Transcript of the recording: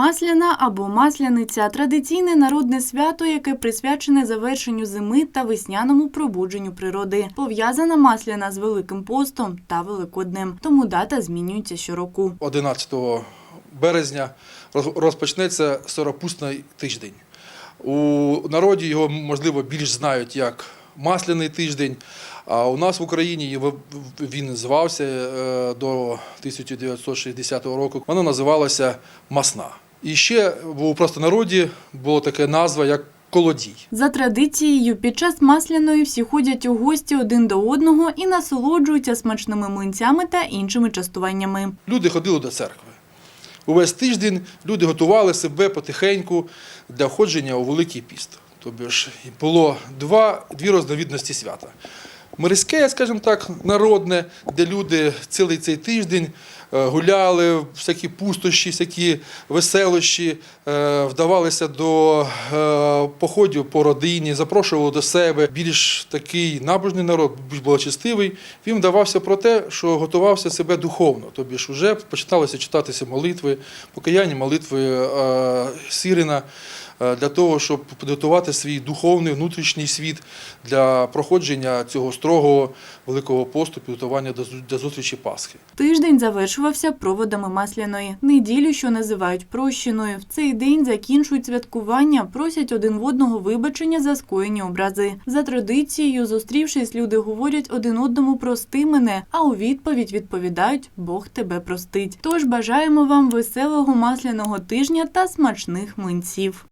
Масляна або масляниця традиційне народне свято, яке присвячене завершенню зими та весняному пробудженню природи. Пов'язана масляна з Великим постом та Великоднем, тому дата змінюється щороку. 11 березня роз- розпочнеться сиропусний тиждень. У народі його, можливо, більш знають як масляний тиждень. А у нас в Україні він звався е, до 1960 року. Воно називалося масна. І ще в простонароді була така назва як колодій. За традицією, під час масляної всі ходять у гості один до одного і насолоджуються смачними млинцями та іншими частуваннями. Люди ходили до церкви. Увесь тиждень люди готували себе потихеньку для входження у Великий піст. Тобто ж було два, дві розновідності свята. Мирське, скажімо так, народне, де люди цілий цей тиждень е, гуляли, всякі пустощі, всякі веселощі, е, вдавалися до е, походів по родині, запрошували до себе. Більш такий набожний народ, більш благочестивий, він вдавався про те, що готувався себе духовно. Тобі ж вже починалися читатися молитви, покаяння молитви Сирина е, для того, щоб підготувати свій духовний внутрішній світ для проходження цього строгого великого посту, підготування до зустрічі Пасхи. Тиждень завершувався проводами масляної. Неділю, що називають прощеною. В цей день закінчують святкування, просять один в одного вибачення за скоєні образи. За традицією, зустрівшись, люди говорять один одному прости мене, а у відповідь відповідають Бог тебе простить. Тож бажаємо вам веселого масляного тижня та смачних млинців.